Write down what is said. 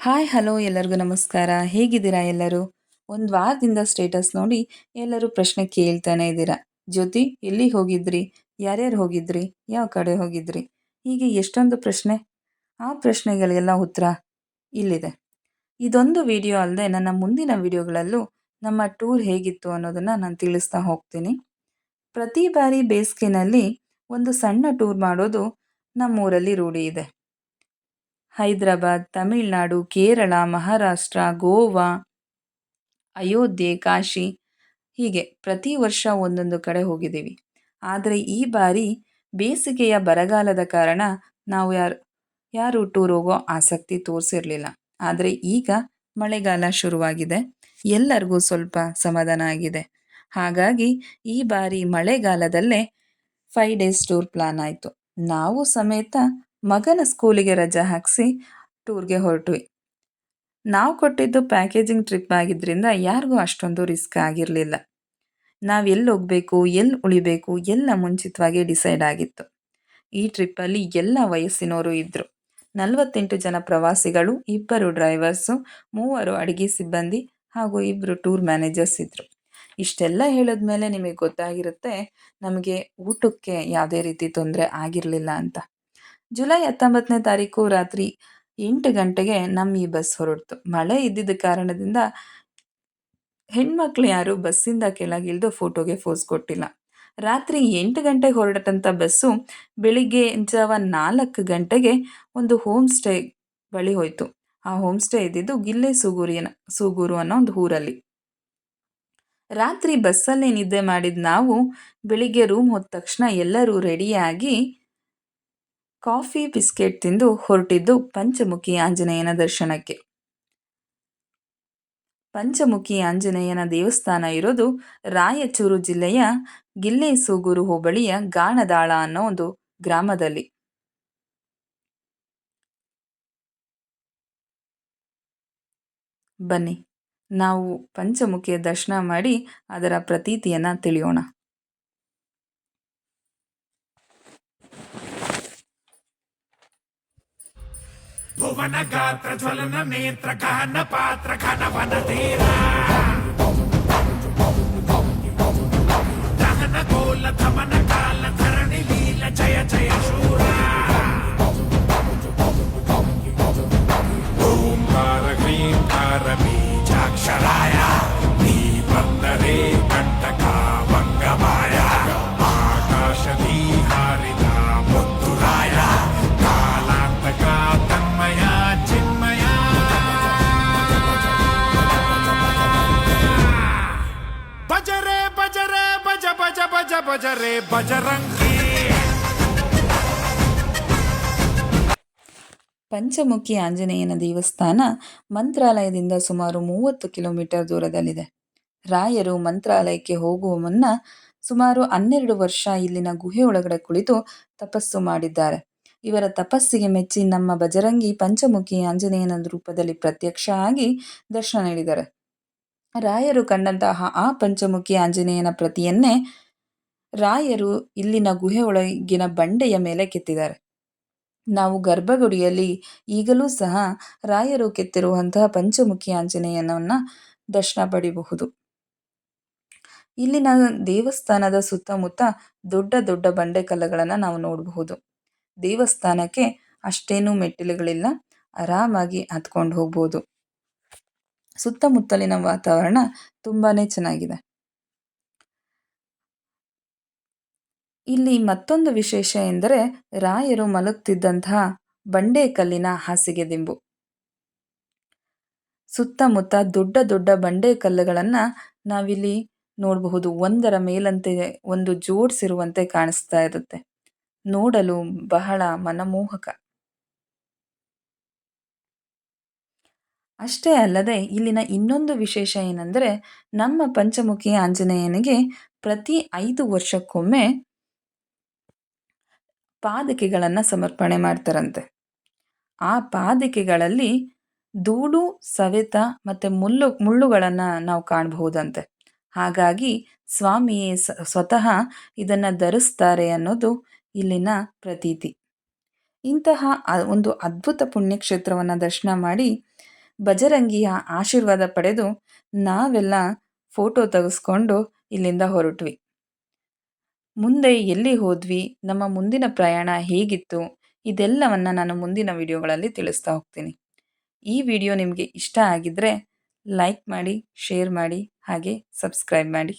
Hi, hello ಎಲ್ಲರಿಗೂ ನಮಸ್ಕಾರ. ಹೇಗಿದ್ದೀರಾ ಎಲ್ಲರೂ? ಒಂದು ವಾರದಿಂದ ಸ್ಟೇಟಸ್ ನೋಡಿ ಎಲ್ಲರೂ ಪ್ರಶ್ನೆ ಕೇಳ್ತಾನೆ ಇದ್ದೀರಾ. ಜ್ಯೋತಿ, ಎಲ್ಲಿ ಹೋಗಿದ್ರಿ? ಯಾರ್ಯಾರು ಹೋಗಿದ್ರಿ? ಯಾವ ಕಡೆ ಹೋಗಿದ್ರಿ? ಹೀಗೆ ಎಷ್ಟೊಂದು ಪ್ರಶ್ನೆ. ಆ ಪ್ರಶ್ನೆಗಳಿಗೆಲ್ಲ ಉತ್ತರ ಇಲ್ಲಿದೆ. ಇದೊಂದು ವಿಡಿಯೋ ಅಲ್ಲದೆ ನನ್ನ ಮುಂದಿನ ವಿಡಿಯೋಗಳಲ್ಲೂ ನಮ್ಮ ಟೂರ್ ಹೇಗಿತ್ತು ಅನ್ನೋದನ್ನು ನಾನು ತಿಳಿಸ್ತಾ ಹೋಗ್ತೀನಿ. ಪ್ರತಿ ಬಾರಿ ಬೇಸಿಗೆನಲ್ಲಿ ಒಂದು ಸಣ್ಣ ಟೂರ್ ಮಾಡೋದು ನಮ್ಮೂರಲ್ಲಿ ರೂಢಿ ಇದೆ. ಹೈದರಾಬಾದ್, ತಮಿಳುನಾಡು, ಕೇರಳ, ಮಹಾರಾಷ್ಟ್ರ, ಗೋವಾ, ಅಯೋಧ್ಯೆ, ಕಾಶಿ ಹೀಗೆ ಪ್ರತಿ ವರ್ಷ ಒಂದೊಂದು ಕಡೆ ಹೋಗಿದ್ದೀವಿ. ಆದರೆ ಈ ಬಾರಿ ಬೇಸಿಗೆಯ ಬರಗಾಲದ ಕಾರಣ ನಾವು ಯಾರು ಯಾರು ಟೂರ್ ಹೋಗೋ ಆಸಕ್ತಿ ತೋರಿಸಿರಲಿಲ್ಲ. ಆದರೆ ಈಗ ಮಳೆಗಾಲ ಶುರುವಾಗಿದೆ. ಎಲ್ಲರಿಗೂ ಸ್ವಲ್ಪ ಸಮಾಧಾನ ಆಗಿದೆ. ಹಾಗಾಗಿ ಈ ಬಾರಿ ಮಳೆಗಾಲದಲ್ಲೇ ಫೈವ್ ಡೇಸ್ ಟೂರ್ ಪ್ಲಾನ್ ಆಯಿತು. ನಾವು ಸಮೇತ ಮಗನ ಸ್ಕೂಲಿಗೆ ರಜೆ ಹಾಕಿಸಿ ಟೂರ್ಗೆ ಹೊರಟ್ವಿ. ನಾವು ಕೊಟ್ಟಿದ್ದು ಪ್ಯಾಕೇಜಿಂಗ್ ಟ್ರಿಪ್ ಆಗಿದ್ದರಿಂದ ಯಾರಿಗೂ ಅಷ್ಟೊಂದು ರಿಸ್ಕ್ ಆಗಿರಲಿಲ್ಲ. ನಾವು ಎಲ್ಲಿ ಹೋಗಬೇಕು ಎಲ್ಲಿ ಉಳಿಬೇಕು ಎಲ್ಲ ಮುಂಚಿತವಾಗಿ ಡಿಸೈಡ್ ಆಗಿತ್ತು. ಈ ಟ್ರಿಪ್ಪಲ್ಲಿ ಎಲ್ಲ ವಯಸ್ಸಿನವರು ಇದ್ದರು ನಲವತ್ತೆಂಟು ಜನ ಪ್ರವಾಸಿಗಳು, ಇಬ್ಬರು ಡ್ರೈವರ್ಸು, ಮೂವರು ಅಡುಗೆ ಸಿಬ್ಬಂದಿ ಹಾಗೂ ಇಬ್ಬರು ಟೂರ್ ಮ್ಯಾನೇಜರ್ಸ್ ಇದ್ದರು ಇಷ್ಟೆಲ್ಲ ಹೇಳಿದ್ಮೇಲೆ ನಿಮಗೆ ಗೊತ್ತಾಗಿರುತ್ತೆ ನಮಗೆ ಊಟಕ್ಕೆ ಯಾವುದೇ ರೀತಿ ತೊಂದರೆ ಆಗಿರಲಿಲ್ಲ ಅಂತ. ಜುಲೈ ಹತ್ತೊಂಬತ್ತನೇ ತಾರೀಕು ರಾತ್ರಿ ಎಂಟು ಗಂಟೆಗೆ ನಮ್ಮ ಈ ಬಸ್ ಹೊರಡ್ತು. ಮಳೆ ಇದ್ದಿದ್ದ ಕಾರಣದಿಂದ ಹೆಣ್ಮಕ್ಳು ಯಾರು ಬಸ್ಸಿಂದ ಕೆಳಗಿಳಿದು ಫೋಟೋಗೆ ಫೋಸ್ ಕೊಟ್ಟಿಲ್ಲ. ರಾತ್ರಿ ಎಂಟು ಗಂಟೆಗೆ ಹೊರಡತಂಥ ಬಸ್ಸು ಬೆಳಿಗ್ಗೆ ಜಾವ ನಾಲ್ಕು ಗಂಟೆಗೆ ಒಂದು ಹೋಮ್ ಸ್ಟೇ ಬಳಿ ಹೋಯಿತು. ಆ ಹೋಮ್ ಸ್ಟೇ ಇದ್ದಿದ್ದು ಗಿಲ್ಲೆ ಸೂಗೂರಿನ ಸೂಗೂರು ಅನ್ನೋ ಒಂದು ಊರಲ್ಲಿ. ರಾತ್ರಿ ಬಸ್ಸಲ್ಲೇ ನಿದ್ದೆ ಮಾಡಿದ ನಾವು ಬೆಳಿಗ್ಗೆ ರೂಮ್ ಹೋದ ತಕ್ಷಣ ಎಲ್ಲರೂ ರೆಡಿಯಾಗಿ ಕಾಫಿ ಬಿಸ್ಕೆಟ್ ತಿಂದು ಹೊರಟಿದ್ದು ಪಂಚಮುಖಿ ಆಂಜನೇಯನ ದರ್ಶನಕ್ಕೆ. ಪಂಚಮುಖಿ ಆಂಜನೇಯನ ದೇವಸ್ಥಾನ ಇರೋದು ರಾಯಚೂರು ಜಿಲ್ಲೆಯ ಗಿಲ್ಲೇಸೂಗೂರು ಹೋಬಳಿಯ ಗಾಣದಾಳ ಅನ್ನೋ ಒಂದು ಗ್ರಾಮದಲ್ಲಿ. ಬನ್ನಿ, ನಾವು ಪಂಚಮುಖಿಯ ದರ್ಶನ ಮಾಡಿ ಅದರ ಪ್ರತೀತಿಯನ್ನು ತಿಳಿಯೋಣ. భువన గాత్ర జ్వలన నేత్ర గహన పాత్ర ఘన వన తీరా. దహన గోల ధమన ಬಜರೆ ಬಜರಂಗಿ. ಪಂಚಮುಖಿ ಆಂಜನೇಯನ ದೇವಸ್ಥಾನ ಮಂತ್ರಾಲಯದಿಂದ ಸುಮಾರು ಮೂವತ್ತು ಕಿಲೋಮೀಟರ್ ದೂರದಲ್ಲಿದೆ. ರಾಯರು ಮಂತ್ರಾಲಯಕ್ಕೆ ಹೋಗುವ ಮುನ್ನ ಸುಮಾರು ಹನ್ನೆರಡು ವರ್ಷ ಇಲ್ಲಿನ ಗುಹೆ ಒಳಗಡೆ ಕುಳಿತು ತಪಸ್ಸು ಮಾಡಿದ್ದಾರೆ. ಇವರ ತಪಸ್ಸಿಗೆ ಮೆಚ್ಚಿ ನಮ್ಮ ಬಜರಂಗಿ ಪಂಚಮುಖಿ ಆಂಜನೇಯನ ರೂಪದಲ್ಲಿ ಪ್ರತ್ಯಕ್ಷ ಆಗಿ ದರ್ಶನ ನೀಡಿದ್ದಾರೆ. ರಾಯರು ಕಂಡಂತಹ ಆ ಪಂಚಮುಖಿ ಆಂಜನೇಯನ ಪ್ರತಿಯನ್ನೇ ರಾಯರು ಇಲ್ಲಿನ ಗುಹೆ ಒಳಗಿನ ಬಂಡೆಯ ಮೇಲೆ ಕೆತ್ತಿದ್ದಾರೆ. ನಾವು ಗರ್ಭಗುಡಿಯಲ್ಲಿ ಈಗಲೂ ಸಹ ರಾಯರು ಕೆತ್ತಿರುವಂತಹ ಪಂಚಮುಖಿ ಆಂಜನೇಯನವನ್ನ ದರ್ಶನ ಪಡಿಬಹುದು. ಇಲ್ಲಿನ ದೇವಸ್ಥಾನದ ಸುತ್ತಮುತ್ತ ದೊಡ್ಡ ದೊಡ್ಡ ಬಂಡೆಕಲ್ಲುಗಳನ್ನು ನಾವು ನೋಡಬಹುದು. ದೇವಸ್ಥಾನಕ್ಕೆ ಅಷ್ಟೇನೂ ಮೆಟ್ಟಿಲುಗಳಿಲ್ಲ, ಆರಾಮಾಗಿ ಹತ್ಕೊಂಡು ಹೋಗ್ಬೋದು. ಸುತ್ತಮುತ್ತಲಿನ ವಾತಾವರಣ ತುಂಬಾನೇ ಚೆನ್ನಾಗಿದೆ. ಇಲ್ಲಿ ಮತ್ತೊಂದು ವಿಶೇಷ ಎಂದರೆ ರಾಯರು ಮಲಗ್ತಿದ್ದಂತಹ ಬಂಡೆಕಲ್ಲಿನ ಹಾಸಿಗೆ ದಿಂಬು. ಸುತ್ತಮುತ್ತ ದೊಡ್ಡ ದೊಡ್ಡ ಬಂಡೆ ಕಲ್ಲುಗಳನ್ನು ನಾವಿಲ್ಲಿ ನೋಡಬಹುದು. ಒಂದರ ಮೇಲಂತೆ ಒಂದು ಜೋಡಿಸಿರುವಂತೆ ಕಾಣಿಸ್ತಾ ಇರುತ್ತೆ. ನೋಡಲು ಬಹಳ ಮನಮೋಹಕ. ಅಷ್ಟೇ ಅಲ್ಲದೆ ಇಲ್ಲಿನ ಇನ್ನೊಂದು ವಿಶೇಷ ಏನೆಂದರೆ ನಮ್ಮ ಪಂಚಮುಖಿ ಆಂಜನೇಯನಿಗೆ ಪ್ರತಿ ಐದು ವರ್ಷಕ್ಕೊಮ್ಮೆ ಪಾದಕೆಗಳನ್ನು ಸಮರ್ಪಣೆ ಮಾಡ್ತಾರಂತೆ. ಆ ಪಾದಕೆಗಳಲ್ಲಿ ಧೂಳು, ಸವೆತ ಮತ್ತು ಮುಳ್ಳು ಮುಳ್ಳುಗಳನ್ನು ನಾವು ಕಾಣಬಹುದಂತೆ. ಹಾಗಾಗಿ ಸ್ವಾಮಿಯೇ ಸ್ವತಃ ಇದನ್ನು ಧರಿಸ್ತಾರೆ ಅನ್ನೋದು ಇಲ್ಲಿನ ಪ್ರತೀತಿ. ಇಂತಹ ಒಂದು ಅದ್ಭುತ ಪುಣ್ಯಕ್ಷೇತ್ರವನ್ನು ದರ್ಶನ ಮಾಡಿ ಬಜರಂಗಿಯ ಆಶೀರ್ವಾದ ಪಡೆದು ನಾವೆಲ್ಲ ಫೋಟೋ ತೆಗೆಸ್ಕೊಂಡು ಇಲ್ಲಿಂದ ಹೊರಟ್ವಿ. ಮುಂದೆ ಎಲ್ಲಿ ಹೋದ್ವಿ, ನಮ್ಮ ಮುಂದಿನ ಪ್ರಯಾಣ ಹೇಗಿತ್ತು, ಇದೆಲ್ಲವನ್ನು ನಾನು ಮುಂದಿನ ವಿಡಿಯೋಗಳಲ್ಲಿ ತಿಳಿಸ್ತಾ ಹೋಗ್ತೀನಿ. ಈ ವಿಡಿಯೋ ನಿಮಗೆ ಇಷ್ಟ ಆಗಿದ್ದರೆ ಲೈಕ್ ಮಾಡಿ, ಶೇರ್ ಮಾಡಿ, ಹಾಗೆ ಸಬ್ಸ್ಕ್ರೈಬ್ ಮಾಡಿ.